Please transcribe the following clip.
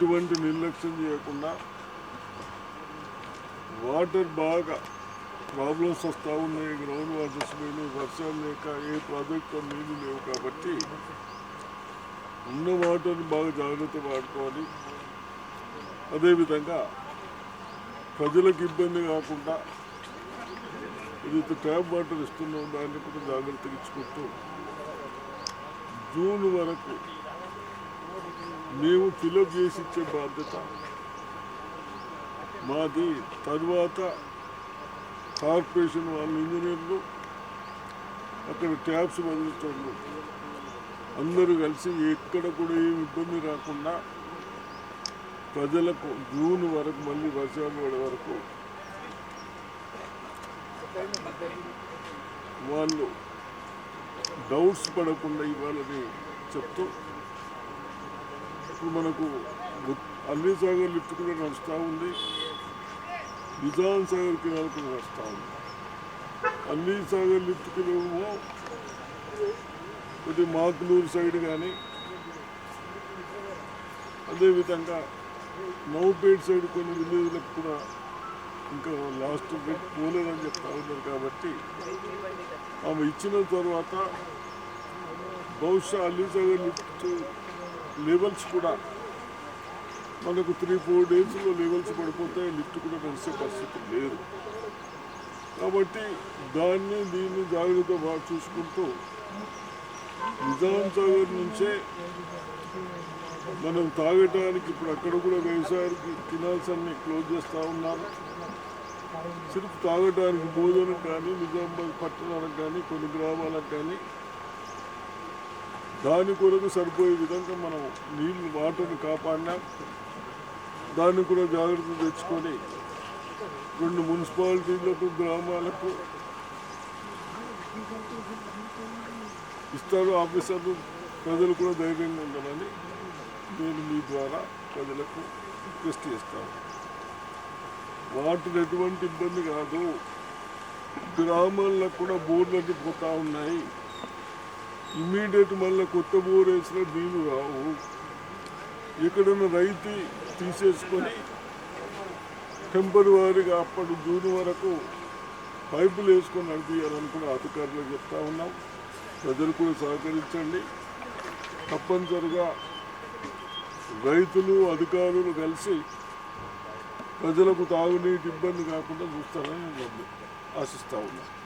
ఎటువంటి నిర్లక్ష్యం చేయకుండా వాటర్ బాగా ప్రాబ్లమ్స్ వస్తూ ఉన్నాయి. గ్రౌండ్ వాటర్స్ మీద వర్షాలు లేక ఏ ప్రాజెక్టులో నీళ్ళు లేవు కాబట్టి ఉన్న వాటర్ని బాగా జాగ్రత్త వాడుకోవాలి. అదేవిధంగా ప్రజలకు ఇబ్బంది కాకుండా ఏదైతే ట్యాప్ వాటర్ ఇస్తున్నాం దాన్ని కూడా జాగ్రత్తగా ఇచ్చుకుంటూ జూన్ వరకు మేము ఫిలప్ చేసి ఇచ్చే బాధ్యత. మాది తర్వాత కార్పొరేషన్ వాళ్ళ ఇంజనీర్లు అక్కడ ట్యాప్స్ వదిలించండు అందరూ కలిసి ఎక్కడ కూడా ఏం ఇబ్బంది రాకుండా ప్రజలకు జూన్ వరకు మళ్ళీ వర్షాలు పడే వరకు వాళ్ళు డౌట్స్ పడకుండా ఇవ్వాలని చెప్తూ ఇప్పుడు మనకు అన్ని సాగర్ లిఫ్ట్ కూడా నడుస్తూ ఉంది. నిజాం సాగర్ కినాల్ కూడా నడుస్తూ ఉంది. అన్ని సాగర్ లిఫ్ట్ కిలోమో కొద్ది మాకులూరు సైడ్ కానీ అదేవిధంగా నౌపేట్ సైడ్ కొన్ని విలేజ్లకు కూడా ఇంకా లాస్ట్ డేట్ పోలేదని చెప్తా ఉన్నారు కాబట్టి ఆమె ఇచ్చిన తర్వాత బహుశా అలీసాగర్ లిఫ్ట్ లెవెల్స్ కూడా మనకు త్రీ ఫోర్ డేస్లో లెవెల్స్ పడిపోతాయి లిఫ్ట్ కూడా నడిచే పరిస్థితి లేదు. కాబట్టి దాన్ని దీన్ని జాగ్రత్త బాగా చూసుకుంటూ నిజాం సాగర్ నుంచే మనం తాగటానికి ఇప్పుడు అక్కడ కూడా వ్యవసాయానికి కినాల్స్ అన్ని క్లోజ్ చేస్తూ ఉన్నారు సిర్ఫ్ తాగటానికి భోజనం కానీ నిజామాబాద్ పట్టణాలకు కానీ కొన్ని గ్రామాలకు కానీ దాని కొరకు సరిపోయే విధంగా మనం నీళ్ళు వాటర్ని కాపాడినా. దాన్ని కూడా జాగ్రత్త తెచ్చుకొని రెండు మున్సిపాలిటీలకు గ్రామాలకు ఇస్తారు ఆఫీసర్లు. ప్రజలు కూడా ధైర్యంగా ఉండాలని నేను మీ ద్వారా ప్రజలకు రిక్వెస్ట్ చేస్తాను. వాటర్ ఎటువంటి ఇబ్బంది కాదు. గ్రామాల్లో కూడా బోర్లు పోతా ఉన్నాయి. ఇమ్మీడియట్ మళ్ళీ కొత్త బోర్ వేసిన నీళ్ళు రావు. ఎక్కడున్న రైతు తీసేసుకొని టెంపరీగా అప్పటి జూన్ వరకు పైపులు వేసుకొని నడిపించాలని కూడా అధికారులు చెప్తా ఉన్నాం. ప్రజలు కూడా సహకరించండి. తప్పనిసరిగా రైతులు అధికారులు కలిసి ప్రజలకు తాగునీటి ఇబ్బంది కాకుండా చూస్తారని ఆశిస్తా ఉన్నాను.